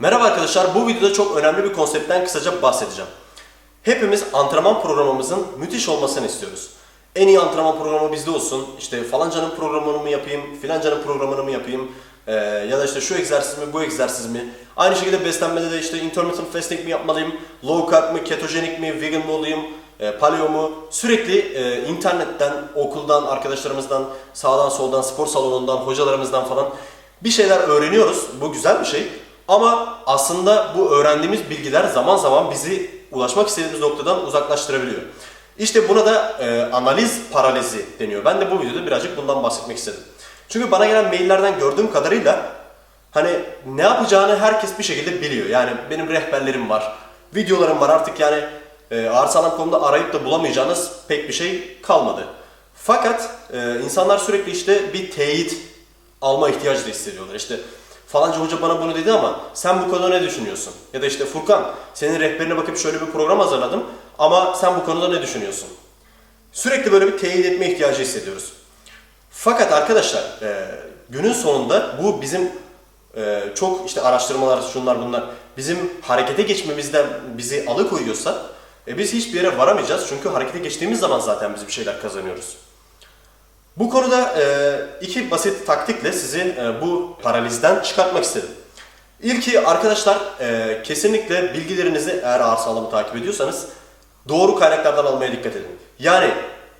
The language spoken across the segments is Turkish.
Merhaba arkadaşlar, bu videoda çok önemli bir konseptten kısaca bahsedeceğim. Hepimiz antrenman programımızın müthiş olmasını istiyoruz. En iyi antrenman programı bizde olsun, işte falancanın programını mı yapayım, filancanın programını mı yapayım, ee, ya da işte şu egzersiz mi, bu egzersiz mi? Aynı şekilde beslenmede de işte intermittent fasting mi yapmalıyım, low carb mı, ketojenik mi, vegan mı olayım, e, paleo mu? Sürekli e, internetten, okuldan, arkadaşlarımızdan, sağdan soldan, spor salonundan, hocalarımızdan falan bir şeyler öğreniyoruz. Bu güzel bir şey. Ama aslında bu öğrendiğimiz bilgiler zaman zaman bizi ulaşmak istediğimiz noktadan uzaklaştırabiliyor. İşte buna da e, analiz paralizi deniyor. Ben de bu videoda birazcık bundan bahsetmek istedim. Çünkü bana gelen maillerden gördüğüm kadarıyla hani ne yapacağını herkes bir şekilde biliyor. Yani benim rehberlerim var, videolarım var artık yani e, arsalam.com'da arayıp da bulamayacağınız pek bir şey kalmadı. Fakat e, insanlar sürekli işte bir teyit alma ihtiyacı da hissediyorlar. İşte falanca hoca bana bunu dedi ama sen bu konuda ne düşünüyorsun? Ya da işte Furkan senin rehberine bakıp şöyle bir program hazırladım ama sen bu konuda ne düşünüyorsun? Sürekli böyle bir teyit etme ihtiyacı hissediyoruz. Fakat arkadaşlar e, günün sonunda bu bizim e, çok işte araştırmalar şunlar bunlar bizim harekete geçmemizden bizi alıkoyuyorsa e, biz hiçbir yere varamayacağız. Çünkü harekete geçtiğimiz zaman zaten biz bir şeyler kazanıyoruz. Bu konuda e, iki basit taktikle sizi e, bu paralizden çıkartmak istedim. İlki arkadaşlar e, kesinlikle bilgilerinizi eğer ağır sağlamı takip ediyorsanız doğru kaynaklardan almaya dikkat edin. Yani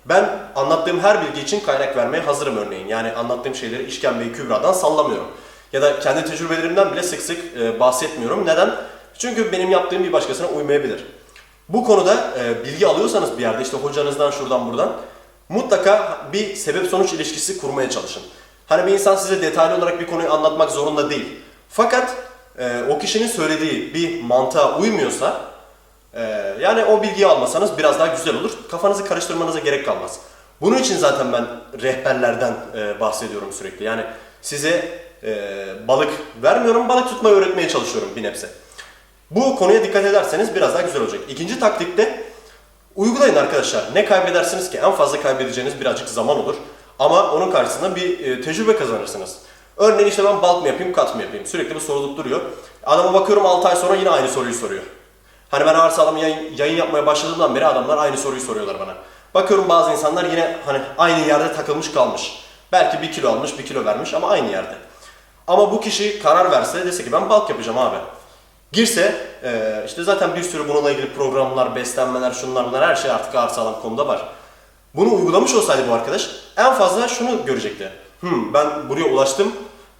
ben anlattığım her bilgi için kaynak vermeye hazırım örneğin. Yani anlattığım şeyleri işkembeyi kübradan sallamıyorum. Ya da kendi tecrübelerimden bile sık sık bahsetmiyorum. Neden? Çünkü benim yaptığım bir başkasına uymayabilir. Bu konuda bilgi alıyorsanız bir yerde işte hocanızdan şuradan buradan mutlaka bir sebep sonuç ilişkisi kurmaya çalışın. Hani bir insan size detaylı olarak bir konuyu anlatmak zorunda değil. Fakat e, o kişinin söylediği bir mantığa uymuyorsa e, yani o bilgiyi almasanız biraz daha güzel olur. Kafanızı karıştırmanıza gerek kalmaz. Bunun için zaten ben rehberlerden e, bahsediyorum sürekli. Yani size e, balık vermiyorum, balık tutmayı öğretmeye çalışıyorum bir nebze. Bu konuya dikkat ederseniz biraz daha güzel olacak. İkinci taktikte uygulayın arkadaşlar. Ne kaybedersiniz ki? En fazla kaybedeceğiniz birazcık zaman olur. Ama onun karşısında bir e, tecrübe kazanırsınız. Örneğin işte ben balk mı yapayım, kat mı yapayım? Sürekli bu sorulup duruyor. Adama bakıyorum 6 ay sonra yine aynı soruyu soruyor. Hani ben ağır sağlam yayın, yayın yapmaya başladığımdan beri adamlar aynı soruyu soruyorlar bana. Bakıyorum bazı insanlar yine hani aynı yerde takılmış kalmış. Belki bir kilo almış, bir kilo vermiş ama aynı yerde. Ama bu kişi karar verse dese ki ben balk yapacağım abi. Girse e, işte zaten bir sürü bununla ilgili programlar, beslenmeler, şunlar bunlar her şey artık ağırsağlam.com'da var. Bunu uygulamış olsaydı bu arkadaş en fazla şunu görecekti. Hmm, ben buraya ulaştım,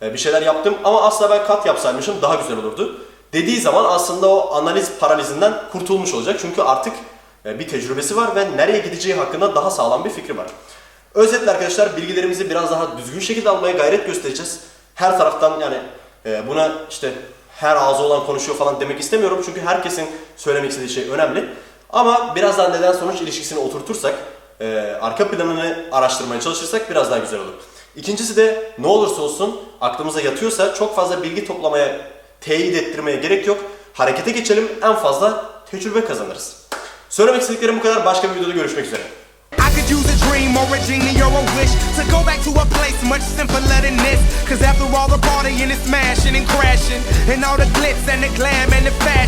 e, bir şeyler yaptım ama asla ben kat yapsaymışım daha güzel olurdu. Dediği zaman aslında o analiz paralizinden kurtulmuş olacak. Çünkü artık e, bir tecrübesi var ve nereye gideceği hakkında daha sağlam bir fikri var. Özetle arkadaşlar bilgilerimizi biraz daha düzgün şekilde almaya gayret göstereceğiz. Her taraftan yani e, buna işte her ağzı olan konuşuyor falan demek istemiyorum. Çünkü herkesin söylemek istediği şey önemli. Ama biraz daha neden sonuç ilişkisini oturtursak, e, arka planını araştırmaya çalışırsak biraz daha güzel olur. İkincisi de ne olursa olsun aklımıza yatıyorsa çok fazla bilgi toplamaya, teyit ettirmeye gerek yok. Harekete geçelim en fazla tecrübe kazanırız. Söylemek istediklerim bu kadar. Başka bir videoda görüşmek üzere. much simpler than this. Cause after all the partying and smashing and crashing, and all the glitz and the glam and the fashion.